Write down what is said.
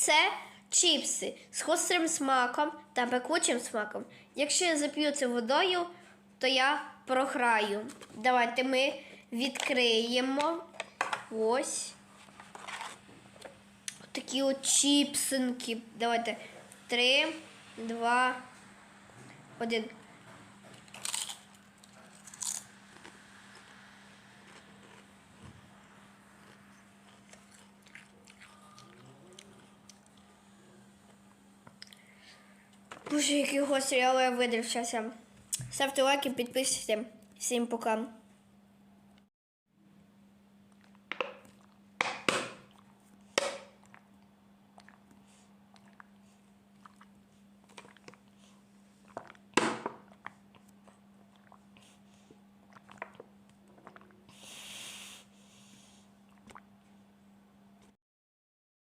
Це чіпси з гострим смаком та пекучим смаком. Якщо я зап'ю це водою, то я програю. Давайте ми відкриємо. Ось. Такі от чіпсинки. Давайте. Три, два, один. Боже, який гострий, але я видрився. Ставте лайки, підписуйтесь. Всім пока.